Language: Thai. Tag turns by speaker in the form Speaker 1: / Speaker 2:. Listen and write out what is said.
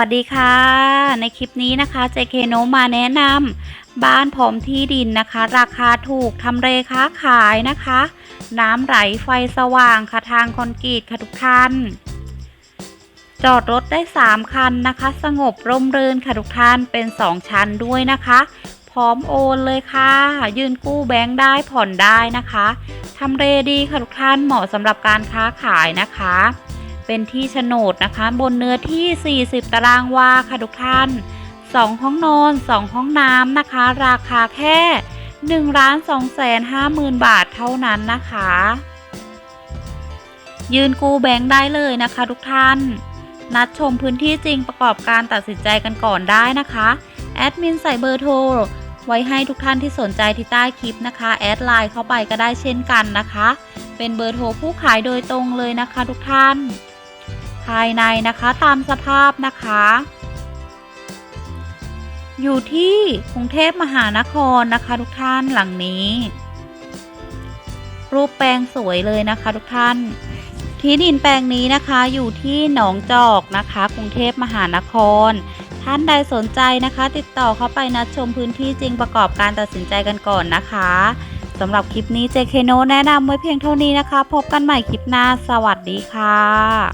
Speaker 1: วัสดีค่ะ ในคลิปนี้นะคะ JK โนมาแนะนำบ้านพร้อมที่ดินนะคะ ราคาถูกทำเลค้าขายนะคะ น้ำไหลไฟสว่างค่ะทางคอนกรีตค่ะทุกท่าน จอดรถได้ 3 คันนะคะ สงบร่มรื่นค่ะทุกท่านเป็น 2 ชั้นด้วยนะคะ พร้อมโอนเลยค่ะ ยืนกู้แบงค์ได้ผ่อนได้นะคะทำเลดีค่ะทุกท่านเหมาะสำหรับการค้าขายนะคะ เป็นที่โฉนดนะคะ บนเนื้อที่ 40 ตารางวาค่ะทุกท่าน 2 ห้องนอน 2 ห้องน้ำนะคะ ราคาแค่ 1 ล้าน2แสน5หมื่นบาทเท่านั้นนะคะ ยืนกู้แบงค์ได้เลยนะคะทุกท่าน นัดชมพื้นที่จริงประกอบการตัดสินใจกันก่อนได้นะคะ แอดมินใส่เบอร์โทรไว้ให้ทุกท่านที่สนใจที่ใต้คลิปนะคะ แอดไลน์เข้าไปก็ได้เช่นกันนะคะ เป็นเบอร์โทรผู้ขายโดยตรงเลยนะคะทุกท่านายในนะคะตามสภาพนะคะ อยู่ที่กรุงเทพมหานครนะคะทุกท่านหลังนี้ รูปแปลงสวยเลยนะคะทุกท่าน ที่ดินแปลงนี้นะคะอยู่ที่หนองจอกนะคะกรุงเทพมหานคร ท่านใดสนใจนะคะ ติดต่อเข้าไปนัดชมพื้นที่จริงประกอบการตัดสินใจกันก่อนนะคะสำหรับคลิปนี้ JK n o แนะนำไว้เพียงเท่านี้นะคะ พบกันใหม่คลิปหน้า สวัสดีค่ะ